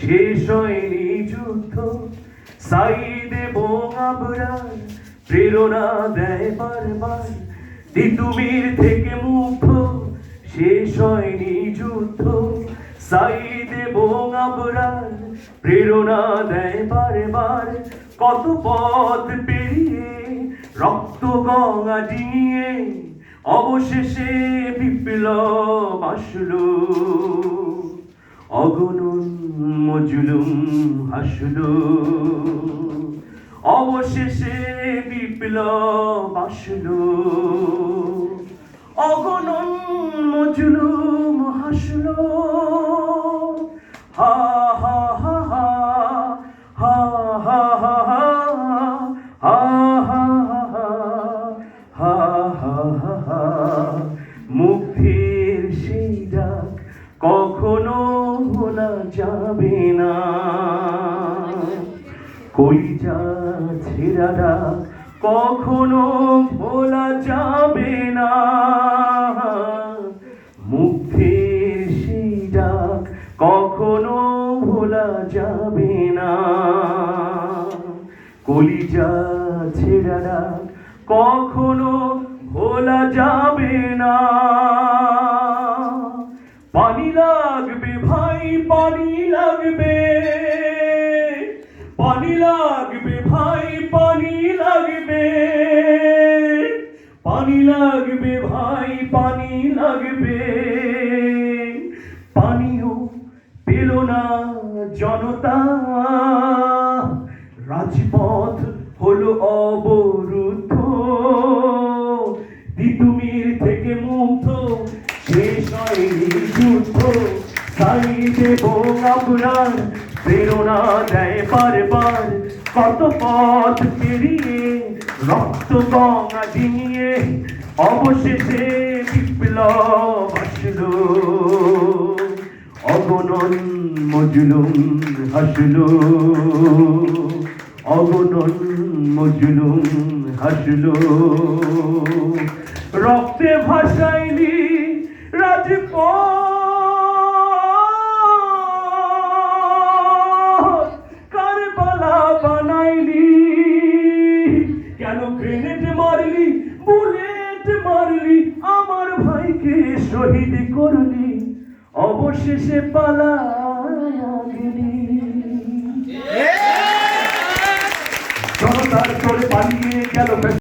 শেষ হয়নি যুদ্ধ। সাইদ এবং আবরার প্রেরণা দেয় বারবার। তিতুমির থেকে মুগ্ধ শেষ হয়নি যুদ্ধ। সাইদ এবং আবরার প্রেরণা দেয় বারবার। কত পথ পেরিয়ে রক্ত গঙ্গা ডিঙিয়ে অবশেষে বিপ্লব আসলো। অগণন মজলুম হাসলো অবশেষে বিপ্লব আসলো অগণন মজলুম হাসলো হা হা হা হা হা হা হা হা হা হা হা হা হা ভোলা যাবে না। কলিজা ছেড়া ডাক কখনো ভোলা যাবে না। মুক্তির সেই ডাক, কখনো ভোলা যাবে না। কলিজা ছেড়া ডাক কখনো ভোলা যাবে না। পানি লাগবে ভাই পানি লাগবে। পানি লাগবে ভাই পানি লাগবে। পানিও পেল না জনতা। সাইড এবং আপনার, প্রেরণা দেয় বারবার। কত পথ পেরিয়ে রক্ত গঙ্গা ডিঙিয়ে অবশেষে বিপ্লব আসলো। অগণন মজলুম হাসলো। অগণন মজলুম হাসলো। রক্তে ভাসাইনি রাজপথ কেন গ্রেনেড মারলি? বুলেট মারলি? আমার ভাইকে শহীদ করলি। অবশেষে পালা গেলি জনতার চলে পালিয়ে